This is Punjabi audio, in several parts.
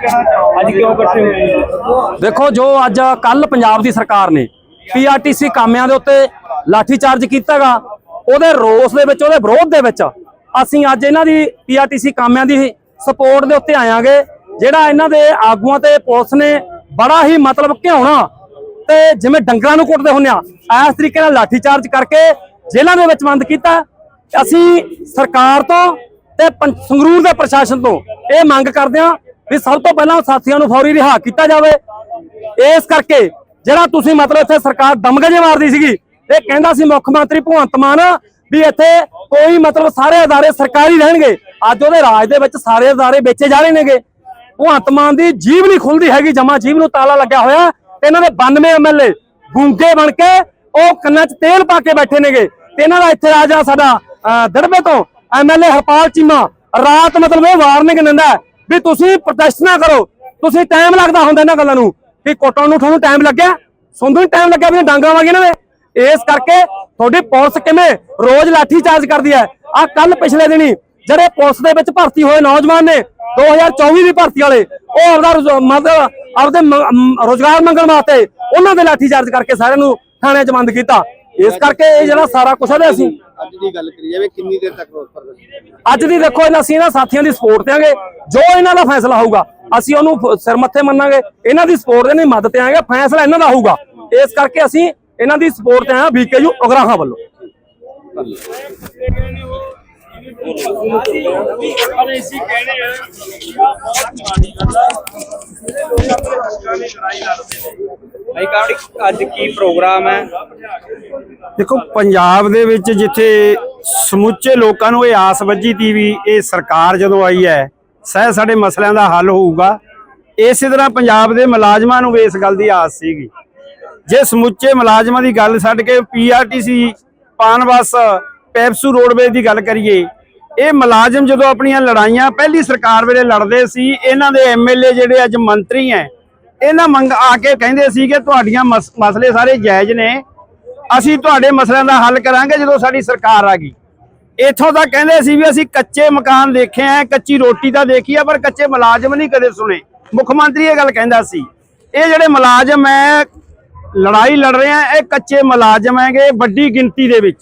ਅੱਜ ਕਿਉਂ ਇਕੱਠੇ ਹੋਏ ਦੇਖੋ, ਜੋ ਅੱਜ ਕੱਲ ਪੰਜਾਬ ਦੀ ਸਰਕਾਰ ਨੇ ਪੀਆਰਟੀਸੀ ਕਾਮਿਆਂ ਦੇ ਉੱਤੇ ਲਾਠੀ ਚਾਰਜ ਕੀਤਾਗਾ, ਉਹਦੇ ਰੋਸ ਦੇ ਵਿੱਚ, ਉਹਦੇ ਵਿਰੋਧ ਦੇ ਵਿੱਚ ਅਸੀਂ ਅੱਜ ਇਹਨਾਂ ਦੀ ਪੀਆਰਟੀਸੀ ਕਾਮਿਆਂ ਦੀ ਸਪੋਰਟ ਦੇ ਉੱਤੇ ਆਇਆਂਗੇ, ਜਿਹੜਾ ਇਹਨਾਂ ਦੇ ਆਗੂਆਂ ਤੇ ਪੁਲਿਸ ਨੇ ਬੜਾ ਹੀ ਮਤਲਬ ਘਿਆਉਣਾ ਤੇ ਜਿਵੇਂ ਡੰਗਰਾਂ ਨੂੰ ਕੁੱਟਦੇ ਹੁੰਦੇ ਆ, ਇਸ ਤਰੀਕੇ ਨਾਲ ਲਾਠੀ ਚਾਰਜ ਕਰਕੇ ਜੇਲ੍ਹਾਂ ਦੇ ਵਿੱਚ ਬੰਦ ਕੀਤਾ। ਅਸੀਂ ਸਰਕਾਰ ਤੋਂ ਤੇ ਪੰ- ਸੰਗਰੂਰ ਦੇ ਪ੍ਰਸ਼ਾਸਨ ਤੋਂ ਇਹ ਮੰਗ ਕਰਦੇ ਹਾਂ ਵੀ ਸਭ ਤੋਂ ਪਹਿਲਾਂ ਸਾਥੀਆਂ ਨੂੰ ਫੌਰੀ ਰਿਹਾ ਕੀਤਾ ਜਾਵੇ। ਇਸ ਕਰਕੇ ਜਿਹੜਾ ਤੁਸੀਂ ਮਤਲਬ ਇੱਥੇ ਸਰਕਾਰ ਦਮਗਜੇ ਮਾਰਦੀ ਸੀਗੀ, ਇਹ ਕਹਿੰਦਾ ਸੀ ਮੁੱਖ ਮੰਤਰੀ ਭਗਵੰਤ ਮਾਨ ਵੀ ਇੱਥੇ ਕੋਈ ਮਤਲਬ ਸਾਰੇ ਅਦਾਰੇ ਸਰਕਾਰੀ ਰਹਿਣਗੇ। ਅੱਜ ਉਹਦੇ ਰਾਜ ਦੇ ਵਿੱਚ ਸਾਰੇ ਅਦਾਰੇ ਵੇਚੇ ਜਾ ਰਹੇ ਨੇਗੇ। ਭਗਵੰਤ ਮਾਨ ਦੀ ਜੀਭ ਨਹੀਂ ਖੁੱਲਦੀ ਹੈਗੀ, ਜਮਾ ਜੀਭ ਨੂੰ ਤਾਲਾ ਲੱਗਿਆ ਹੋਇਆ। ਤੇ ਇਹਨਾਂ ਦੇ 92 ਐਮਐਲਏ ਗੁੰਗੇ ਬਣ ਕੇ ਉਹ ਕੰਨਾਂ 'ਚ ਤੇਲ ਪਾ ਕੇ ਬੈਠੇ ਨੇਗੇ। ਤੇ ਇਹਨਾਂ ਦਾ ਇੱਥੇ ਰਾਜਾ ਸਾਡਾ ਦੜਬੇ ਤੋਂ ਐਮਐਲਏ ਹਰਪਾਲ ਚੀਮਾ। ਰਾਤ ਮਤਲਬ ਇਹ ਵਾਰਨਿੰਗ ਦਿੰਦਾ ਵੀ ਤੁਸੀਂ ਪ੍ਰੋਟੈਸਟ ਨਾ ਕਰੋ। ਤੁਸੀਂ ਟਾਈਮ ਲੱਗਦਾ ਹੁੰਦਾ ਇਹਨਾਂ ਗੱਲਾਂ ਨੂੰ। ਕਿ ਕੋਟਣ ਨੂੰ ਤੁਹਾਨੂੰ ਟਾਈਮ ਲੱਗਿਆ। ਸੁਣਦੋਂ ਹੀ ਟਾਈਮ ਲੱਗਿਆ ਵੀ ਇਹ ਡਾਂਗਾ ਵਾਗੀ ਇਹਨਾਂ ਇਸ ਕਰਕੇ ਤੁਹਾਡੀ ਪੁਲਿਸ ਕਿਵੇਂ ਰੋਜ਼ ਲਾਠੀ ਚਾਰਜ ਕਰਦੀ ਹੈ? ਆ ਕੱਲ ਪਿਛਲੇ ਦਿਨੀ ਜਿਹੜੇ ਪੁਲਿਸ ਦੇ ਵਿੱਚ ਭਰਤੀ ਹੋਏ ਨੌਜਵਾਨ ਨੇ 2024 ਦੀ ਭਰਤੀ ਵਾਲੇ, ਉਹ ਆਪਦਾ ਮਤਲਬ ਆਪਦੇ ਮ- ਰੋਜ਼ਗਾਰ ਮੰਗਣ ਵਾਸਤੇ ਉਹਨਾਂ ਦੇ ਲਾਠੀ ਚਾਰਜ ਕਰਕੇ ਸਾਰਿਆਂ ਨੂੰ ਥਾਣੇ 'ਚ ਬੰਦ ਕੀਤਾ। ਇਸ ਕਰਕੇ ਇਹ ਜਿਹੜਾ ਸਾਰਾ ਕੁਛ ਹੈ ਅਸੀਂ ਅੱਜ ਦੀ ਗੱਲ ਕਰੀ ਜਾਵੇ ਕਿੰਨੀ ਦੇਰ ਤੱਕ ਰੋਸ ਪ੍ਰਦਰਸ਼ਨ ਅੱਜ ਦੀ ਦੇਖੋ ਇਹਨਾਂ ਅਸੀਂ ਇਹਨਾਂ ਸਾਥੀਆਂ ਦੀ ਸਪੋਰਟ ਦੇਾਂਗੇ ਜੋ ਇਹਨਾਂ ਦਾ ਫੈਸਲਾ ਹੋਊਗਾ ਅਸੀਂ ਉਹਨੂੰ ਸਿਰ ਮੱਥੇ ਮੰਨਾਂਗੇ। ਇਹਨਾਂ ਦੀ ਸਪੋਰਟ ਦੇ ਨਹੀਂ ਮਦਦ ਤੇ ਆਂਗੇ ਫੈਸਲਾ ਇਹਨਾਂ ਦਾ ਹੋਊਗਾ। ਇਸ ਕਰਕੇ ਅਸੀਂ ਇਹਨਾਂ ਦੀ ਸਪੋਰਟ ਤੇ ਆਇਆ ਬੀਕੇਯੂ ਉਗਰਾਹਾਂ ਵੱਲੋਂ। ਪਰ ਇਸੀ ਕਹਿਣੇ ਆ ਬਹੁਤ ਮਾੜੀ ਗੱਲ ਆ ਭਾਈ ਕਾਵੜੀ ਅੱਜ ਕੀ ਪ੍ਰੋਗਰਾਮ ਹੈ? ਦੇਖੋ, ਪੰਜਾਬ ਦੇ ਵਿੱਚ ਜਿੱਥੇ ਸਮੁੱਚੇ ਲੋਕਾਂ ਨੂੰ ਇਹ ਆਸ ਵੱਜੀ ਤੀ ਵੀ ਇਹ ਸਰਕਾਰ ਜਦੋਂ ਆਈ ਹੈ, ਸਹਿ ਸਾਡੇ ਮਸਲਿਆਂ ਦਾ ਹੱਲ ਹੋਊਗਾ। ਇਸੇ ਤਰ੍ਹਾਂ ਪੰਜਾਬ ਦੇ ਮੁਲਾਜ਼ਮਾਂ ਨੂੰ ਵੀ ਇਸ ਗੱਲ ਦੀ ਆਸ ਸੀਗੀ। ਜੇ ਸਮੁੱਚੇ ਮੁਲਾਜ਼ਮਾਂ ਦੀ ਗੱਲ ਛੱਡ ਕੇ ਪੀਆਰਟੀਸੀ ਪਾਨਬਸ ਪੈਪਸੂ ਰੋਡਵੇਜ਼ ਦੀ ਗੱਲ ਕਰੀਏ, ਇਹ ਮੁਲਾਜ਼ਮ ਜਦੋਂ ਆਪਣੀਆਂ ਲੜਾਈਆਂ, ਪਹਿਲੀ ਸਰਕਾਰ ਵੇਲੇ ਲੜਦੇ ਸੀ, ਇਹਨਾਂ ਦੇ ਐਮਐਲਏ ਜਿਹੜੇ ਅੱਜ ਮੰਤਰੀ ਐ ਇਹਨਾਂ ਮੰਗ ਆ ਕੇ ਕਹਿੰਦੇ ਸੀ ਕਿ ਤੁਹਾਡੀਆਂ ਮਸ- ਮਸਲੇ ਸਾਰੇ ਜਾਇਜ਼ ਨੇ ਅਸੀਂ ਤੁਹਾਡੇ ਮਸਲਿਆਂ ਦਾ ਹੱਲ ਕਰਾਂਗੇ ਜਦੋਂ ਸਾਡੀ ਸਰਕਾਰ ਆ ਗਈ। ਇੱਥੋਂ ਤਾਂ ਕਹਿੰਦੇ ਸੀ ਵੀ ਅਸੀਂ ਕੱਚੇ ਮਕਾਨ ਦੇਖੇ ਆ, ਕੱਚੀ ਰੋਟੀ ਤਾਂ ਦੇਖੀ ਆ, ਪਰ ਕੱਚੇ ਮੁਲਾਜ਼ਮ ਨਹੀਂ ਕਦੇ ਸੁਣੇ। ਮੁੱਖ ਮੰਤਰੀ ਇਹ ਗੱਲ ਕਹਿੰਦਾ ਸੀ, ਇਹ ਜਿਹੜੇ ਮੁਲਾਜ਼ਮ ਐ, ਲੜਾਈ ਲੜ ਰਹੇ ਆ, ਇਹ ਕੱਚੇ ਮੁਲਾਜ਼ਮ ਹੈਗੇ ਵੱਡੀ ਗਿਣਤੀ ਦੇ ਵਿੱਚ।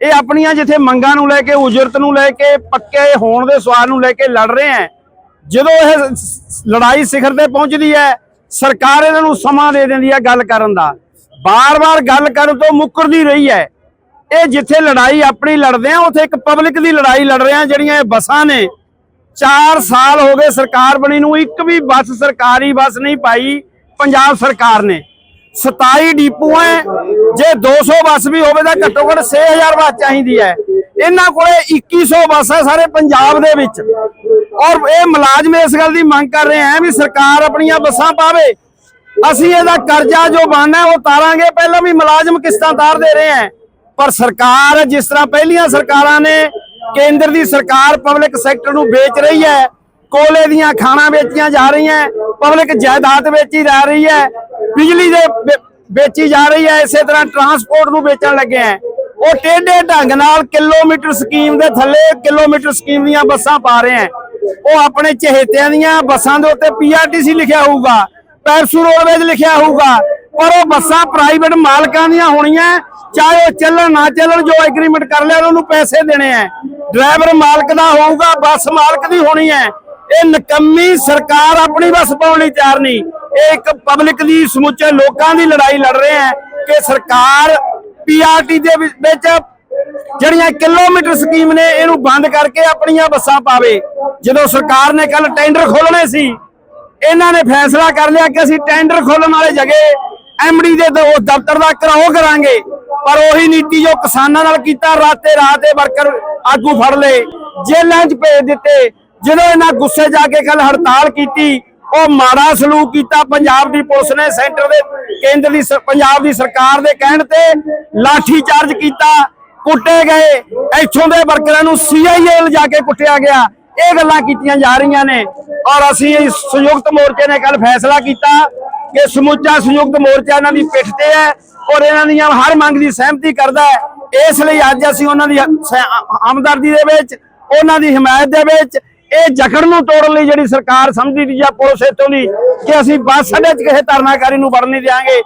ਇਹ ਆਪਣੀਆਂ ਜਿੱਥੇ ਮੰਗਾਂ ਨੂੰ ਲੈ ਕੇ, ਉਜਰਤ ਨੂੰ ਲੈ ਕੇ, ਪੱਕੇ ਹੋਣ ਦੇ ਸਵਾਲ ਨੂੰ ਲੈ ਕੇ ਲੜ ਰਹੇ ਆ ਜਦੋਂ ਇਹ ਲੜਾਈ ਸਿਖਰ ਤੇ ਪਹੁੰਚਦੀ ਹੈ ਸਰਕਾਰ ਇਹਨਾਂ ਨੂੰ ਸਮਾਂ ਦੇ ਦਿੰਦੀ ਹੈ ਗੱਲ ਕਰਨ ਦਾ। ਬਾਰ-ਬਾਰ ਗੱਲ ਕਰਨ ਤੋਂ ਮੁੱਕਰਦੀ ਰਹੀ ਹੈ। ਇਹ ਜਿੱਥੇ ਲੜਾਈ ਆਪਣੀ ਲੜਦੇ ਆ ਉੱਥੇ ਇੱਕ ਪਬਲਿਕ ਦੀ ਲੜਾਈ ਲੜ ਰਹੇ ਆ ਜਿਹੜੀਆਂ ਇਹ ਬੱਸਾਂ ਨੇ। 4 ਸਾਲ ਹੋ ਗਏ ਸਰਕਾਰ ਬਣੀ ਨੂੰ, ਇੱਕ ਵੀ ਬੱਸ ਸਰਕਾਰੀ ਬੱਸ ਨਹੀਂ ਪਾਈ, ਪੰਜਾਬ ਸਰਕਾਰ ਨੇ। 27 ਡੀਪੂ ਹੈ, ਜੇ 200 ਬੱਸ ਵੀ ਹੋਵੇ ਤਾਂ ਘੱਟੋ ਘੱਟ 6000 ਬੱਸ ਚਾਹੀਦੀ ਹੈ। ਇਹਨਾਂ ਕੋਲੇ 2100 ਬੱਸ ਹੈ ਸਾਰੇ ਪੰਜਾਬ ਦੇ ਵਿੱਚ। ਔਰ ਇਹ ਮੁਲਾਜ਼ਮ ਇਸ ਗੱਲ ਦੀ ਮੰਗ ਕਰ ਰਹੇ ਆ ਵੀ ਸਰਕਾਰ ਆਪਣੀਆਂ ਬੱਸਾਂ ਪਾਵੇ। ਅਸੀਂ ਇਹਦਾ ਕਰਜ਼ਾ ਜੋ ਬਣਨਾ ਉਹ ਤਾਰਾਂਗੇ। ਪਹਿਲਾਂ ਵੀ ਮੁਲਾਜ਼ਮ ਕਿਸ਼ਤਾਂ ਤਾਰ ਦੇ ਰਹੇ ਆ ਪਰ ਸਰਕਾਰ ਜਿਸ ਤਰ੍ਹਾਂ ਪਹਿਲੀਆਂ ਸਰਕਾਰਾਂ ਨੇ ਕੇਂਦਰ ਦੀ ਸਰਕਾਰ ਪਬਲਿਕ ਸੈਕਟਰ ਨੂੰ ਵੇਚ ਰਹੀ ਹੈ, ਕੋਲੇ ਦੀਆਂ ਖਾਣਾ ਵੇਚੀਆਂ ਜਾ ਰਹੀਆਂ ਪਬਲਿਕ ਜਾਇਦਾਦ ਵੇਚੀ ਜਾ ਰਹੀ ਹੈ, ਬਿਜਲੀ ਦੇ ਵੇਚੀ ਜਾ ਰਹੀ ਹੈ, ਇਸੇ ਤਰ੍ਹਾਂ ਟਰਾਂਸਪੋਰਟ ਨੂੰ ਵੇਚਣ ਲੱਗੇ ਆ ਉਹ ਟੇਢੇ ਢੰਗ ਨਾਲ ਕਿਲੋਮੀਟਰ ਸਕੀਮ ਦੇ ਥੱਲੇ ਕਿਲੋਮੀਟਰ ਸਕੀਮ ਦੀਆਂ ਬੱਸਾਂ ਪਾ ਰਹੇ ਆ ਉਹ ਆਪਣੇ ਚਹੇਤਿਆਂ ਦੀਆਂ ਬੱਸਾਂ ਦੇ ਉੱਤੇ ਪੀਆਰਟੀਸੀ ਲਿਖਿਆ ਹੋਊਗਾ। ਪੈਰਸੂ ਰੋਡਵੇਜ਼ ਲਿਖਿਆ ਹੋਊਗਾ। ਪਰ ਉਹ ਬੱਸਾਂ ਪ੍ਰਾਈਵੇਟ ਮਾਲਕਾਂ ਦੀਆਂ ਹੋਣੀਆਂ, ਚਾਹੇ ਉਹ ਚੱਲਣ ਨਾ ਚੱਲਣ, ਜੋ ਐਗਰੀਮੈਂਟ ਕਰ ਲਿਆ, ਉਹਨੂੰ ਪੈਸੇ ਦੇਣੇ ਆ ਡਰਾਈਵਰ ਮਾਲਕ ਦਾ ਹੋਊਗਾ, ਬੱਸ ਮਾਲਕ ਦੀ ਹੋਣੀ ਹੈ ਇਹ ਨਕੰਮੀ ਸਰਕਾਰ ਆਪਣੀ ਬੱਸ ਪਾਉਣ ਲਈ ਤਿਆਰ ਨਹੀਂ। ਇਹ ਇੱਕ ਪਬਲਿਕ ਦੀ ਸਮੁੱਚੇ ਲੋਕਾਂ ਦੀ ਲੜਾਈ ਲੜ ਰਹੇ ਹੈ ਕਿ ਸਰਕਾਰ ਪੀਆਰਟੀ ਦੇ ਵਿੱਚ ਜਿਹੜੀਆਂ ਕਿਲੋਮੀਟਰ ਸਕੀਮ ਨੇ, ਇਹਨੂੰ ਬੰਦ ਕਰਕੇ ਆਪਣੀਆਂ ਬੱਸਾਂ ਪਾਵੇ। ਜਦੋਂ ਸਰਕਾਰ ਨੇ ਕੱਲ ਟੈਂਡਰ ਖੋਲਣੇ ਸੀ ਇਹਨਾਂ ਨੇ ਫੈਸਲਾ ਕਰ ਲਿਆ ਕਿ ਅਸੀਂ ਟੈਂਡਰ ਖੋਲਣ ਵਾਲੇ ਜਗ੍हे ਐਮਡੀ ਦੇ ਉਹ ਦਫ਼ਤਰ ਦਾ ਘਰਾਓ ਕਰਾਂਗੇ। ਪਰ ਉਹੀ ਨੀਤੀ ਜੋ ਕਿਸਾਨਾਂ ਨਾਲ ਕੀਤਾ, ਰਾਤੇ ਰਾਤ ਇਹ ਵਰਕਰ ਆਗੂ ਫੜ ਲਏ, ਜੇਲ੍ਹਾਂ 'ਚ ਭੇਜ ਦਿੱਤੇ। ਜਦੋਂ ਇਹਨਾਂ ਗੁੱਸੇ ਜਾ ਕੇ ਕੱਲ ਹੜਤਾਲ ਕੀਤੀ, ਉਹ ਮਾੜਾ ਸਲੂਕ ਕੀਤਾ। ਪੰਜਾਬ ਦੀ ਪੁਲਿਸ ਨੇ ਸੈਂਟਰ ਦੇ ਕੇਂਦਰ ਦੀ ਪੰਜਾਬ ਦੀ ਸਰਕਾਰ ਦੇ ਕਹਿਣ ਤੇ ਲਾਠੀ ਚਾਰਜ ਕੀਤਾ, ਕੁੱਟੇ ਗਏ। ਇੱਥੋਂ ਦੇ ਵਰਕਰਾਂ ਨੂੰ ਸੀਆਈਏ ਲਿਜਾ ਕੇ ਕੁੱਟਿਆ ਗਿਆ। ਇਹ ਗੱਲਾਂ ਕੀਤੀਆਂ ਜਾ ਰਹੀਆਂ ਨੇ। ਔਰ ਅਸੀਂ ਸੰਯੁਕਤ ਮੋਰਚੇ ਨੇ ਕੱਲ ਫੈਸਲਾ ਕੀਤਾ ਕਿ ਸਮੁੱਚਾ ਸੰਯੁਕਤ ਮੋਰਚਾ ਇਹਨਾਂ ਦੀ ਪਿੱਠ ਤੇ ਹੈ ਔਰ ਇਹਨਾਂ ਦੀਆਂ ਹਰ ਮੰਗ ਦੀ ਸਹਿਮਤੀ ਕਰਦਾ ਹੈ। ਇਸ ਲਈ ਅੱਜ ਅਸੀਂ ਉਹਨਾਂ ਦੀ ਹਮਦਰਦੀ ਦੇ ਵਿੱਚ, ਉਹਨਾਂ ਦੀ ਹਮਾਇਤ ਦੇ ਵਿੱਚ ਇਹ ਜਖੜ ਨੂੰ ਤੋੜਨ ਲਈ ਜਿਹੜੀ ਸਰਕਾਰ ਸਮਝੀ ਦੀ ਜਾਂ ਪੁਲਿਸ ਇੱਥੋਂ ਦੀ ਕਿ ਅਸੀਂ ਬੱਸ ਅੱਡੇ 'ਚ ਕਿਸੇ ਧਰਨਾਕਾਰੀ ਨੂੰ ਵੜਨ ਨਹੀਂ ਦਿਆਂਗੇ।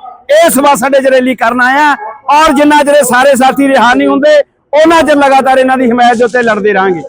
ਇਸ ਬੱਸ ਅੱਡੇ 'ਚ ਰੈਲੀ ਕਰਨ ਆਇਆ ਔਰ ਜਿੰਨਾ ਚਿਰ ਸਾਰੇ ਸਾਥੀ ਰਿਹਾ ਨਹੀਂ ਹੁੰਦੇ, ਉਹਨਾਂ ਚਿਰ ਲਗਾਤਾਰ ਇਹਨਾਂ ਦੀ ਹਮਾਇਤ ਦੇ ਉੱਤੇ ਲੜਦੇ ਰਹਾਂਗੇ।